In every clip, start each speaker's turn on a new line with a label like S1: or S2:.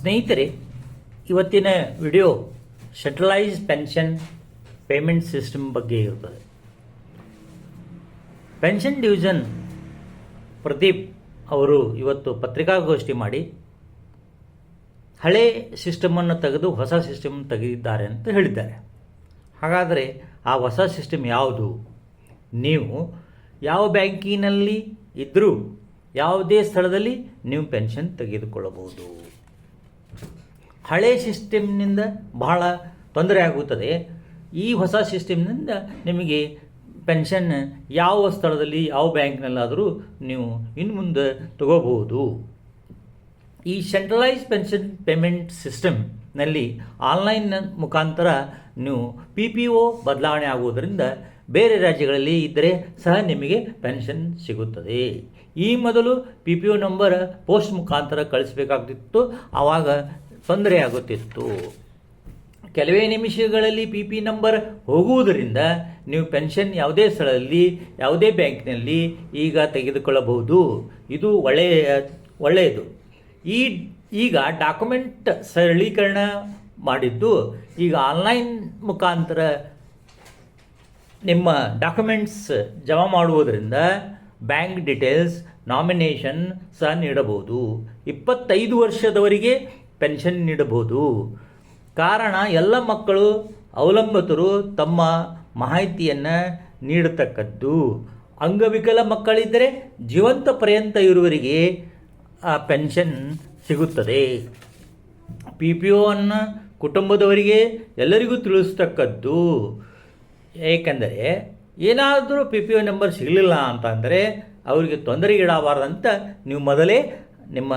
S1: ಸ್ನೇಹಿತರೆ, ಇವತ್ತಿನ video centralise pension payment system ಬಗ್ಗೆ ಇರುತ್ತದೆ ಪೆನ್ಷನ್ ಡಿವಿಷನ್ ಪ್ರದೀಪ್ ಅವರು ಇವತ್ತು ಪತ್ರಿಕಾಗೋಷ್ಠಿ ಮಾಡಿ ಹಳೆ ಸಿಸ್ಟಮನ್ನು ತೆಗೆದು ಹೊಸ ಸಿಸ್ಟಮ್ ತೆಗೆದಿದ್ದಾರೆ ಅಂತ ಹೇಳಿದ್ದಾರೆ. ಹಾಗಾದರೆ ಆ ಹೊಸ ಸಿಸ್ಟಮ್ ಯಾವುದು? ನೀವು ಯಾವ ಬ್ಯಾಂಕಿನಲ್ಲಿ ಇದ್ದರೂ ಯಾವುದೇ ಸ್ಥಳದಲ್ಲಿ ನೀವು ಪೆನ್ಷನ್ ತೆಗೆದುಕೊಳ್ಳಬಹುದು. ಹಳೆ ಸಿಸ್ಟಮ್ನಿಂದ ಬಹಳ ತೊಂದರೆ ಆಗುತ್ತದೆ. ಈ ಹೊಸ ಸಿಸ್ಟಮ್ನಿಂದ ನಿಮಗೆ ಪೆನ್ಷನ್ ಯಾವ ಸ್ಥಳದಲ್ಲಿ, ಯಾವ ಬ್ಯಾಂಕ್ನಲ್ಲಾದರೂ ನೀವು ಇನ್ನು ಮುಂದೆ ತಗೋಬಹುದು. ಈ ಸೆಂಟ್ರಲೈಸ್ ಪೆನ್ಷನ್ ಪೇಮೆಂಟ್ ಸಿಸ್ಟಮ್ನಲ್ಲಿ ಆನ್ಲೈನ್ ಮುಖಾಂತರ ನೀವು ಪಿ ಪಿ ಒ ಬದಲಾವಣೆ ಆಗುವುದರಿಂದ ಬೇರೆ ರಾಜ್ಯಗಳಲ್ಲಿ ಇದ್ದರೆ ಸಹ ನಿಮಗೆ ಪೆನ್ಷನ್ ಸಿಗುತ್ತದೆ. ಈ ಮೊದಲು P P O number post ಮುಖಾಂತರ ಕಳಿಸಬೇಕಾಗ್ತಿತ್ತು. ಆವಾಗ ತೊಂದರೆ ಆಗುತ್ತಿತ್ತು. ಕೆಲವೇ ನಿಮಿಷಗಳಲ್ಲಿ ಪಿ ಪಿ ನಂಬರ್ ಹೋಗುವುದರಿಂದ ನೀವು ಪೆನ್ಷನ್ ಯಾವುದೇ ಸ್ಥಳದಲ್ಲಿ, ಯಾವುದೇ ಬ್ಯಾಂಕ್ನಲ್ಲಿ ಈಗ ತೆಗೆದುಕೊಳ್ಳಬಹುದು. ಇದು ಒಳ್ಳೆಯ ಒಳ್ಳೆಯದು. ಈ, ಈಗ ಡಾಕ್ಯುಮೆಂಟ್ ಸರಳೀಕರಣ ಮಾಡಿದ್ದು ಈಗ ಆನ್ಲೈನ್ ಮುಖಾಂತರ ನಿಮ್ಮ ಡಾಕ್ಯುಮೆಂಟ್ಸ್ ಜಮಾ ಮಾಡುವುದರಿಂದ ಬ್ಯಾಂಕ್ ಡೀಟೇಲ್ಸ್ ನಾಮಿನೇಷನ್ ಸಹ ನೀಡಬಹುದು. ಇಪ್ಪತ್ತೈದು ವರ್ಷದವರಿಗೆ ಪೆನ್ಷನ್ ನೀಡಬಹುದು. ಕಾರಣ, ಎಲ್ಲ ಮಕ್ಕಳು ಅವಲಂಬಿತರು ತಮ್ಮ ಮಾಹಿತಿಯನ್ನು ನೀಡತಕ್ಕದ್ದು. ಅಂಗವಿಕಲ ಮಕ್ಕಳಿದ್ದರೆ ಜೀವಂತ ಪರ್ಯಂತ ಇರುವವರಿಗೆ, ಆ ಪೆನ್ಷನ್ ಸಿಗುತ್ತದೆ. ಪಿ ಪಿ ಒನ್ನು ಕುಟುಂಬದವರಿಗೆ ಎಲ್ಲರಿಗೂ ತಿಳಿಸ್ತಕ್ಕದ್ದು. ಏಕೆಂದರೆ ಏನಾದರೂ ಪಿ ಪಿ ಒ ನಂಬರ್ ಸಿಗಲಿಲ್ಲ ಅಂತ ಅಂದರೆ ಅವರಿಗೆ ತೊಂದರೆಗೀಡಾಗಬಾರ್ದಂತ ನೀವು ಮೊದಲೇ ನಿಮ್ಮ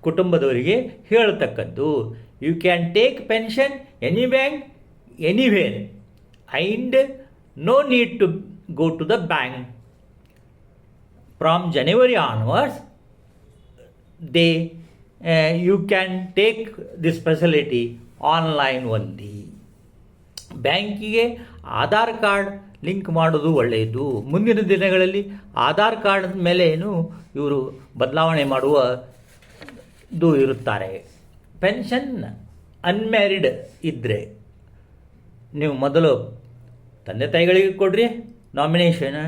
S1: ಕುಟುಂಬದವರಿಗೆ ಹೇಳತಕ್ಕದ್ದು. You can take pension any bank anywhere and no need to go to the bank from January onwards they you can take this facility online ಒಂದಿ ಬ್ಯಾಂಕಿಗೆ ಆಧಾರ್ ಕಾರ್ಡ್ ಲಿಂಕ್ ಮಾಡೋದು ಒಳ್ಳೆಯದು. ಮುಂದಿನ ದಿನಗಳಲ್ಲಿ ಆಧಾರ್ ಕಾರ್ಡ್ ಮೇಲೇನು ಇವರು ಬದಲಾವಣೆ ಮಾಡುವ ಇದು ಇರುತ್ತಾರೆ. ಪೆನ್ಷನ್ ಅನ್ಮ್ಯಾರಿಡ್ ಇದ್ದರೆ ನೀವು ಮೊದಲು ತಂದೆ ತಾಯಿಗಳಿಗೆ ಕೊಡ್ರಿ, ನಾಮಿನೇಷನ್.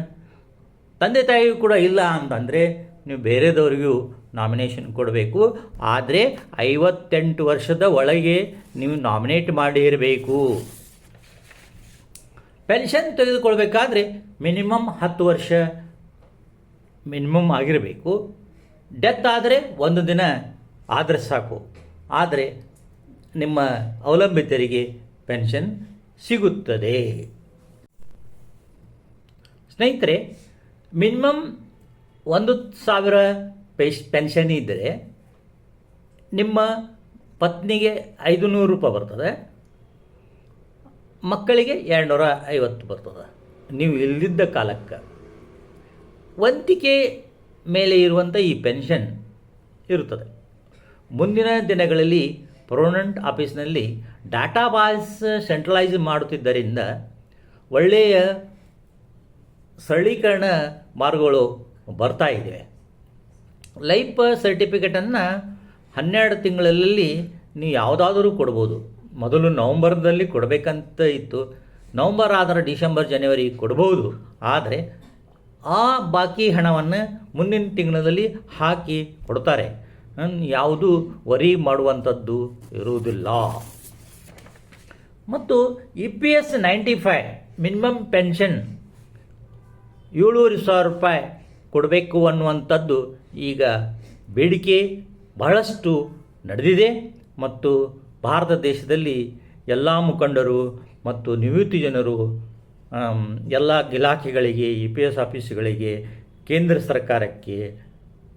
S1: ತಂದೆ ತಾಯಿಗೂ ಕೂಡ ಇಲ್ಲ ಅಂತಂದರೆ ನೀವು ಬೇರೆದವರಿಗೂ ನಾಮಿನೇಷನ್ ಕೊಡಬೇಕು. ಆದರೆ ಐವತ್ತೆಂಟು ವರ್ಷದ ಒಳಗೆ ನೀವು ನಾಮಿನೇಟ್ ಮಾಡಿರಬೇಕು. ಪೆನ್ಷನ್ ತೆಗೆದುಕೊಳ್ಬೇಕಾದ್ರೆ ಮಿನಿಮಮ್ ಹತ್ತು ವರ್ಷ ಮಿನಿಮಮ್ ಆಗಿರಬೇಕು. ಡೆತ್ ಆದರೆ ಒಂದು ದಿನ ಆದರೆ ಸಾಕು. ಆದರೆ ನಿಮ್ಮ ಅವಲಂಬಿತರಿಗೆ ಪೆನ್ಷನ್ ಸಿಗುತ್ತದೆ. ಸ್ನೇಹಿತರೆ ಮಿನಿಮಮ್ ಒಂದು ಸಾವಿರ ಪೆಶ್ ಪೆನ್ಷನ್ ಇದ್ದರೆ ನಿಮ್ಮ ಪತ್ನಿಗೆ ಐದು ನೂರು ರೂಪಾಯಿ ಬರ್ತದೆ. ಮಕ್ಕಳಿಗೆ ಎರಡುನೂರ ಐವತ್ತು ಬರ್ತದೆ. ನೀವು ಇಲ್ಲದಿದ್ದ ಕಾಲಕ್ಕೆ ವಂತಿಕೆ ಮೇಲೆ ಇರುವಂಥ ಈ ಪೆನ್ಷನ್ ಇರುತ್ತದೆ. ಮುಂದಿನ ದಿನಗಳಲ್ಲಿ ಪರ್ಮನೆಂಟ್ ಆಫೀಸ್ನಲ್ಲಿ ಡಾಟಾ ಬಾಯ್ಸ್ ಸೆಂಟ್ರಲೈಸ್ ಮಾಡುತ್ತಿದ್ದರಿಂದ ಒಳ್ಳೆಯ ಸರಳೀಕರಣ ಮಾರ್ಗಗಳು ಬರ್ತಾ ಇದೆ ಲೈಫ್ ಸರ್ಟಿಫಿಕೇಟನ್ನು ಹನ್ನೆರಡು ತಿಂಗಳಲ್ಲಿ ನೀವು ಯಾವುದಾದರೂ ಕೊಡ್ಬೋದು. ಮೊದಲು ನವಂಬರ್ದಲ್ಲಿ ಕೊಡಬೇಕಂತ ಇತ್ತು. ನವಂಬರ್ ಆದರೆ ಡಿಸೆಂಬರ್ ಜನವರಿ ಕೊಡಬಹುದು ಆದರೆ ಆ ಬಾಕಿ ಹಣವನ್ನು ಮುಂದಿನ ತಿಂಗಳಲ್ಲಿ ಹಾಕಿ ಕೊಡ್ತಾರೆ. ಯಾವುದು ವರಿ ಮಾಡುವಂಥದ್ದು ಇರುವುದಿಲ್ಲ. ಮತ್ತು E P S ninety five minimum pension ಏಳೂವರೆ ಸಾವಿರ ರೂಪಾಯಿ ಕೊಡಬೇಕು ಅನ್ನುವಂಥದ್ದು ಈಗ ಬೇಡಿಕೆ ಬಹಳಷ್ಟು ನಡೆದಿದೆ. ಮತ್ತು ಭಾರತ ದೇಶದಲ್ಲಿ ಎಲ್ಲ ಮುಖಂಡರು ಮತ್ತು ನಿವೃತ್ತಿ ಜನರು ಎಲ್ಲ ಇಲಾಖೆಗಳಿಗೆ, ಇ ಪಿ ಎಸ್ ಆಫೀಸ್ಗಳಿಗೆ, ಕೇಂದ್ರ ಸರ್ಕಾರಕ್ಕೆ,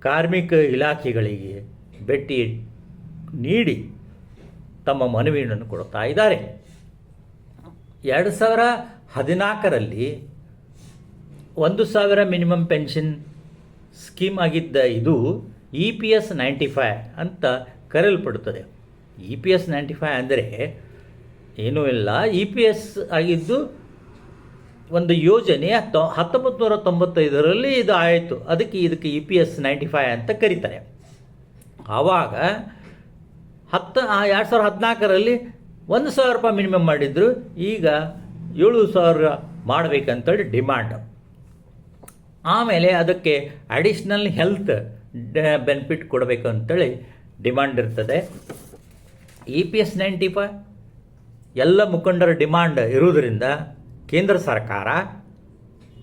S1: ಕಾರ್ಮಿಕ ಇಲಾಖೆಗಳಿಗೆ ಭೇಟಿ ನೀಡಿ ತಮ್ಮ ಮನವಿಯನ್ನು ಕೊಡ್ತಾ ಇದ್ದಾರೆ. ಎರಡು ಸಾವಿರ ಹದಿನಾಲ್ಕರಲ್ಲಿ ಒಂದು ಸಾವಿರ ಮಿನಿಮಮ್ ಪೆನ್ಷನ್ ಸ್ಕೀಮ್ ಆಗಿದ್ದ ಇದು E P S ninety five ಅಂತ ಕರೆಯಲ್ಪಡುತ್ತದೆ. E P S ninety five ಅಂದರೆ ಏನೂ ಇಲ್ಲ. ಇ ಪಿ ಎಸ್ ಆಗಿದ್ದು ಒಂದು ಯೋಜನೆ ಹತ್ತೊ ಹತ್ತೊಂಬತ್ತು ನೂರ ತೊಂಬತ್ತೈದರಲ್ಲಿ ಇದು ಆಯಿತು. ಅದಕ್ಕೆ ಇದಕ್ಕೆ E P S ninety five ಅಂತ ಕರೀತಾರೆ. ಆವಾಗ ಹತ್ತು ಎರಡು ಸಾವಿರದ ಹದಿನಾಲ್ಕರಲ್ಲಿ ಒಂದು ಸಾವಿರ ರೂಪಾಯಿ ಮಿನಿಮಮ್ ಮಾಡಿದ್ರು. ಈಗ ಏಳು ಸಾವಿರ ಮಾಡಬೇಕಂತೇಳಿ ಡಿಮ್ಯಾಂಡ್ ಆಮೇಲೆ ಅದಕ್ಕೆ ಅಡಿಷ್ನಲ್ ಹೆಲ್ತ್ ಬೆನಿಫಿಟ್ ಕೊಡಬೇಕು ಅಂತೇಳಿ ಡಿಮ್ಯಾಂಡ್ ಇರ್ತದೆ. E P S ninety five ಎಲ್ಲ ಮುಖಂಡರ ಡಿಮಾಂಡ್ ಇರುವುದರಿಂದ ಕೇಂದ್ರ ಸರ್ಕಾರ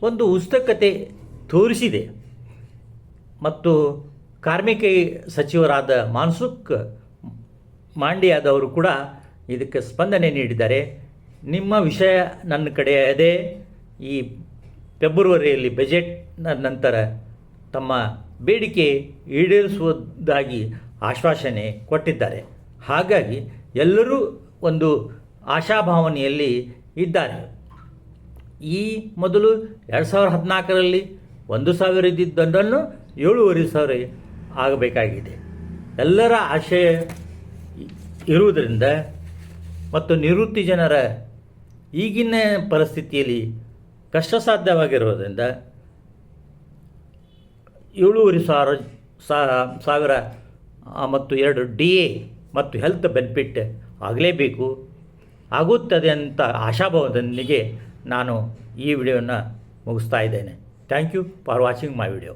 S1: ಒಂದು ಉತ್ಸುಕತೆ ತೋರಿಸಿದೆ. ಮತ್ತು ಕಾರ್ಮಿಕ ಸಚಿವರಾದ ಮಾನ್ಸುಖ್ ಮಾಂಡ್ಯಾದವರು ಕೂಡ ಇದಕ್ಕೆ ಸ್ಪಂದನೆ ನೀಡಿದ್ದಾರೆ. ನಿಮ್ಮ ವಿಷಯ ನನ್ನ ಕಡೆ ಅದೇ. ಈ ಫೆಬ್ರವರಿಯಲ್ಲಿ ಬಜೆಟ್ ನಂತರ ತಮ್ಮ ಬೇಡಿಕೆ ಈಡೇರಿಸುವುದಾಗಿ ಆಶ್ವಾಸನೆ ಕೊಟ್ಟಿದ್ದಾರೆ. ಹಾಗಾಗಿ ಎಲ್ಲರೂ ಒಂದು ಆಶಾಭಾವನೆಯಲ್ಲಿ ಇದ್ದಾರೆ. ಈ ಮೊದಲು ಎರಡು ಸಾವಿರ ಹದಿನಾಲ್ಕರಲ್ಲಿ ಒಂದು ಸಾವಿರ ಇದ್ದಿದ್ದನ್ನು ಏಳುವರೆ ಸಾವಿರ ಆಗಬೇಕಾಗಿದೆ. ಎಲ್ಲರ ಆಶಯ ಇರುವುದರಿಂದ ಮತ್ತು ನಿವೃತ್ತಿ ಜನರ ಈಗಿನ ಪರಿಸ್ಥಿತಿಯಲ್ಲಿ ಕಷ್ಟ ಸಾಧ್ಯವಾಗಿರುವುದರಿಂದ ಏಳೂವರೆ ಸಾವಿರ ಸಾವಿರ ಮತ್ತು ಎರಡು ಡಿ ಎ ಮತ್ತು ಹೆಲ್ತ್ ಬೆನಿಫಿಟ್ ಆಗಲೇಬೇಕು. ಆಗುತ್ತದೆ ಅಂತ ಆಶಾಭಾವದೊಂದಿಗೆ ನಾನು ಈ ವಿಡಿಯೋನ ಮುಗಿಸ್ತಾ ಇದ್ದೇನೆ. Thank you for watching my video